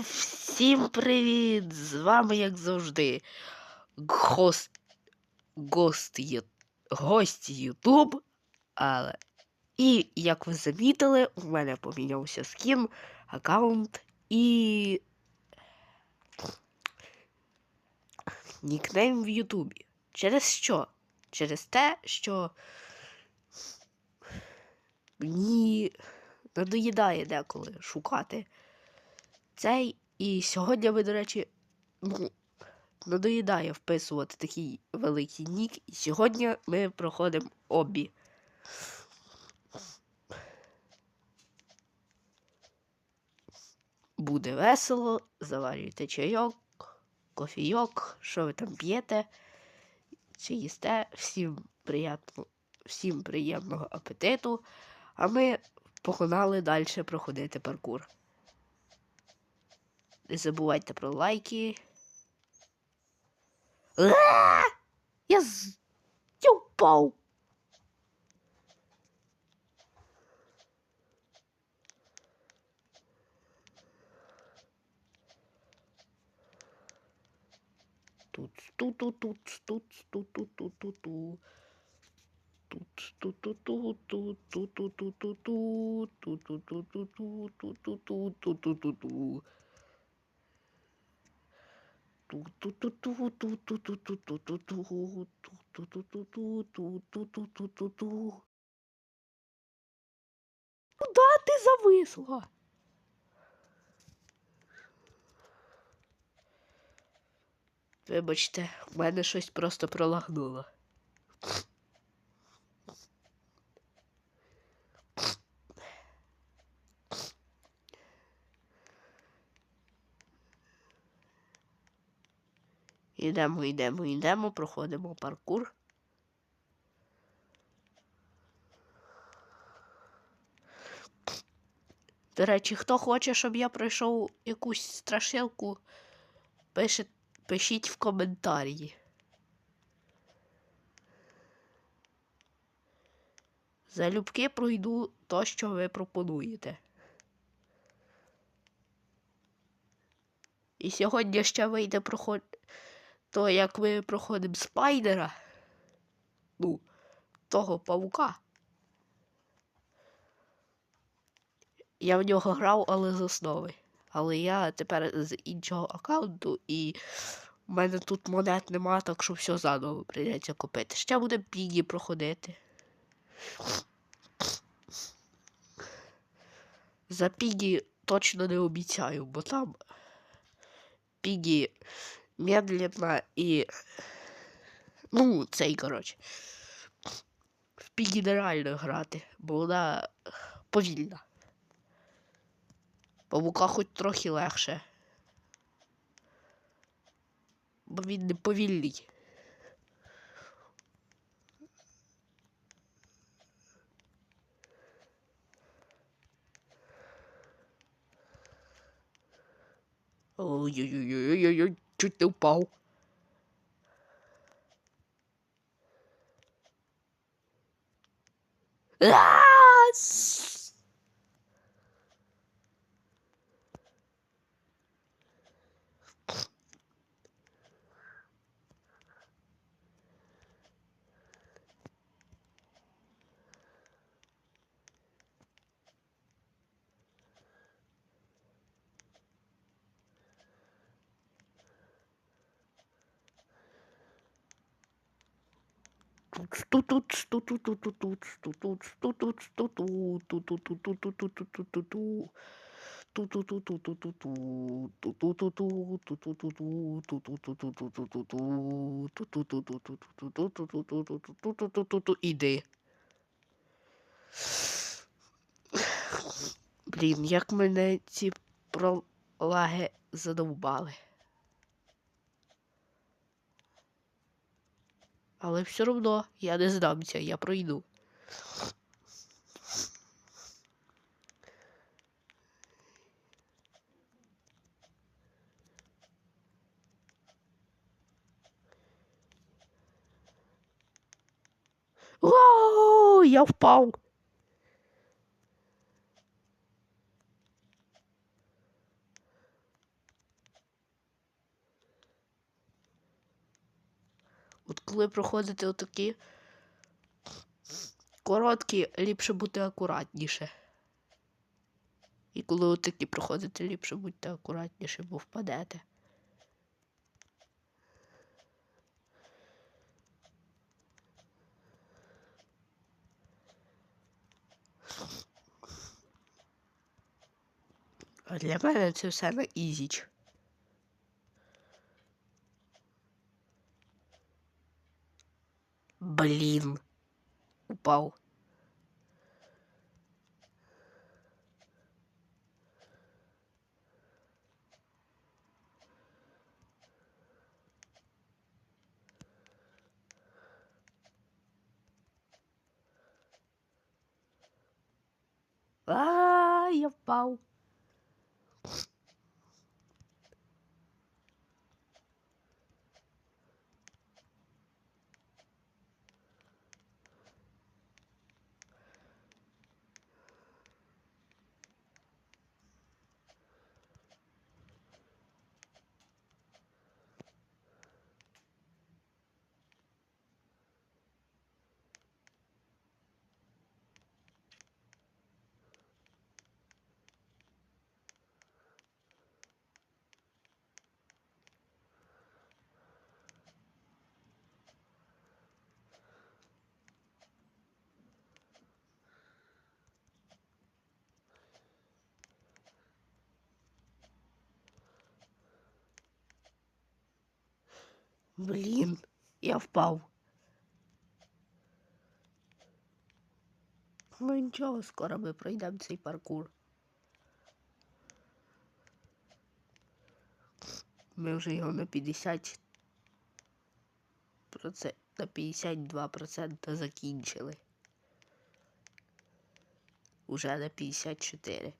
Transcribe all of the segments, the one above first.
Всім привіт! З вами, як завжди, гост, гост, гость Ютуб. Але... І, як ви замітили, у мене помінявся скін, аккаунт і. Нікнейм в Ютубі. Через що? Через те, що мені надоїдає деколи шукати цей. І сьогодні ви, до речі, ну, надоїдає вписувати такий великий нік. І сьогодні ми проходимо обі. Буде весело, заварюйте чайок, кофійок, що ви там п'єте, чи їсте. Всім приємно, всім приємного апетиту. А ми погнали далі проходити паркур. Не забувайте про лайки. Я з... Я впав. Тут тут тут тут тут тут тут тут тут тут Тут Куда ти зависла? Вибачте, в мене щось просто пролагнуло. Йдемо, йдемо, йдемо, проходимо паркур. До речі, хто хоче, щоб я пройшов якусь страшилку, пише, пишіть в коментарі. Залюбки пройду то, що ви пропонуєте. І сьогодні ще вийде проход... то, як ми проходимо спайдера. Ну, того павука. Я в нього грав, але з основи. Але я тепер з іншого аккаунту і в мене тут монет нема, так що все заново прийдеться купити. Ще буде пігі проходити. За пігі точно не обіцяю, бо там пігі медленно і. Ну, цей, коротше. В пігі нереально грати, бо вона повільна. Павука хоч трохи легше. Бо він не повільний. Ой-ой-ой-ой-ой, chute teu pau. Ah! Іди. Блін, як мене ці пролаги задовбали. Але все одно я не здамся, я пройду. Я впав. Коли проходите отакі короткі, ліпше бути акуратніше. І коли отакі проходите, ліпше будьте акуратніше, бо впадете. А для мене це все на ізіч. Блін. Упав. А, -а, -а я впав. Блін, я впав. Ну нічого, скоро ми пройдемо цей паркур. Ми вже його на 50 проце- на 52% закінчили. Уже на 54.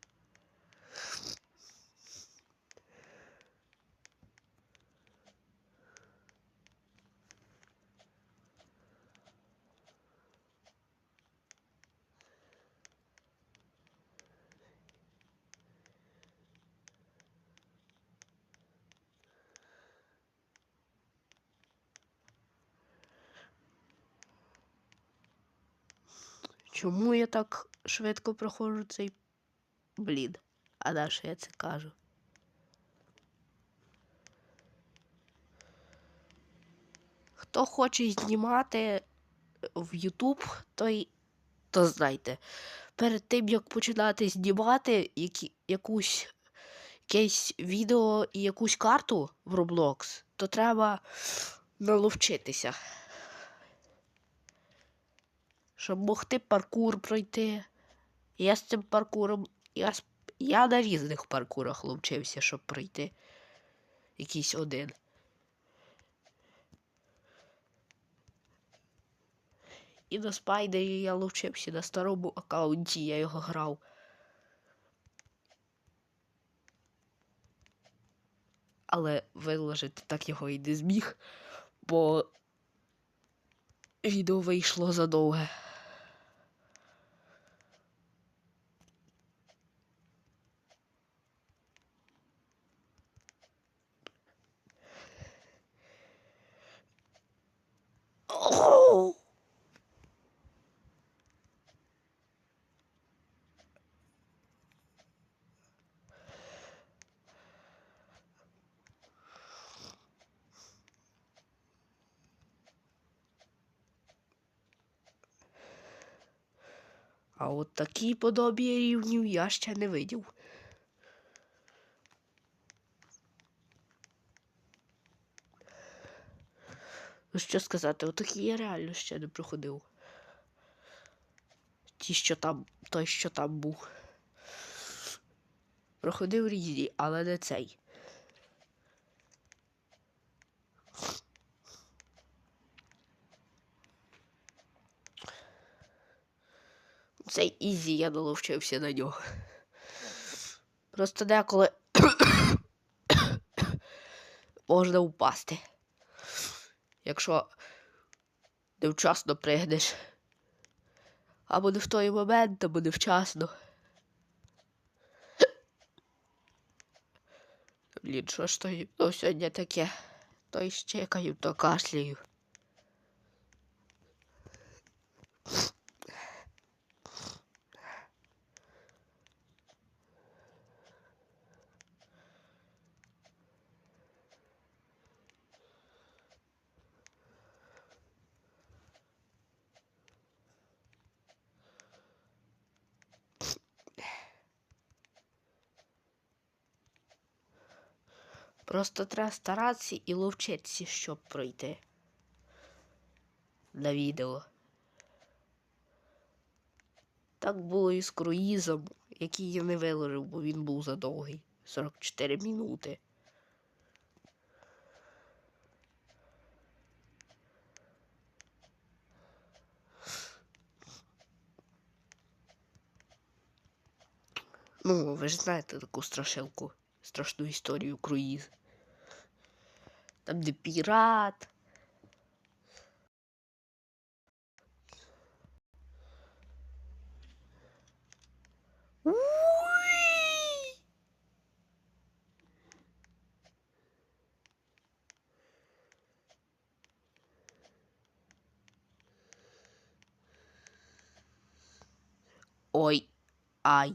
Чому я так швидко проходжу цей блін? А що я це кажу? Хто хоче знімати в YouTube, той то знайте. Перед тим як починати знімати які, якусь якесь відео і якусь карту в Roblox, то треба наловчитися. Щоб могти паркур пройти. Я з цим паркуром. Я, я на різних паркурах ловчився, щоб пройти якийсь один. І на спайдері я ловчився на старому аккаунті, я його грав. Але виложити так його і не зміг, бо відео вийшло задовге. А от такі подобі рівнів я ще не видів. Ну що сказати, отакі я реально ще не проходив. Ті, що там, той, що там був. Проходив різні, але не цей. Цей ізі я наловчився на нього. Просто деколи можна впасти. Якщо невчасно пригнеш. Або не в той момент, або невчасно. Блін, що ж то ну, сьогодні таке? То щекаю, то кашляю. Просто треба старатися і ловчитися, щоб пройти на відео. Так було і з круїзом, який я не виложив, бо він був задовгий. 44 минути. Ну, ви ж знаєте таку страшилку, страшну історію круїз. Там, де пірат. Ой, ай.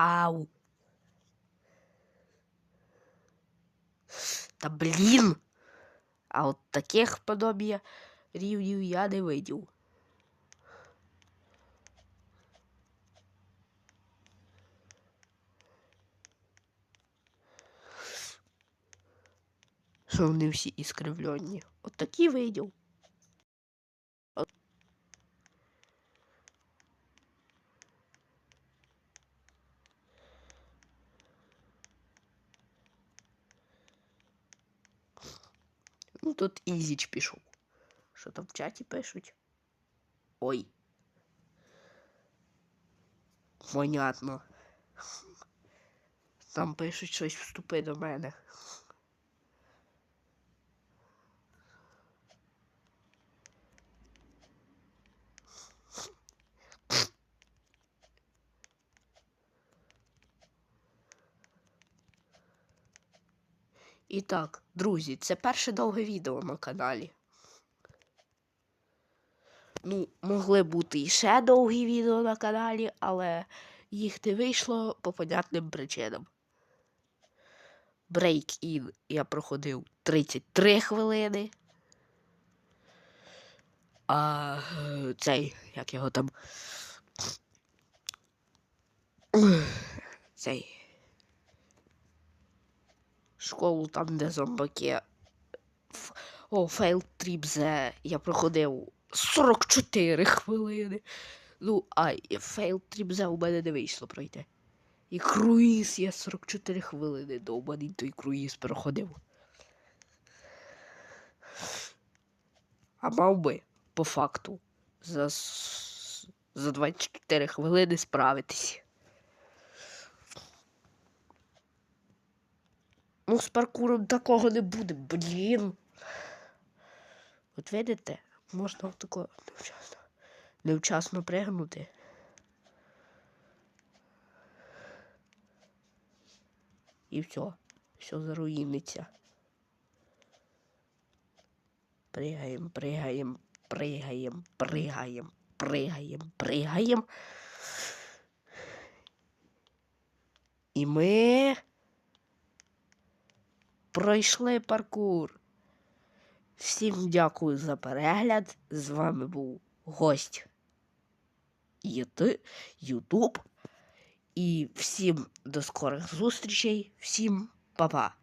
Ау. Та блін. А от таких подобія рівнів я не видів. Що вони всі іскривлені. От такі видів. Тут Ізіч пішов. Що там в чаті пишуть? Ой. Понятно. Там пишуть щось вступи до мене. І так, друзі, це перше довге відео на каналі. Ну, могли бути і ще довгі відео на каналі, але їх не вийшло по понятним причинам. Break-in я проходив 33 хвилини. А цей, як його там. Цей. Школу там, де зомбаки. О, фейл тріпзе. Я проходив 44 хвилини. Ну, а фейл тріпзе у мене не вийшло пройти. І круїз я 44 хвилини довбаний той круїз проходив. А мав би, по факту, за, за 24 хвилини справитись. Ну, з паркуром такого не буде, блін. От видите, можна отако невчасно, невчасно пригнути. І все, все заруїниться. Пригаємо, пригаємо, пригаємо, пригаємо, пригаємо, пригаємо. І ми пройшли паркур. Всім дякую за перегляд. З вами був гость Ютуб. І всім до скорих зустрічей, всім па-па.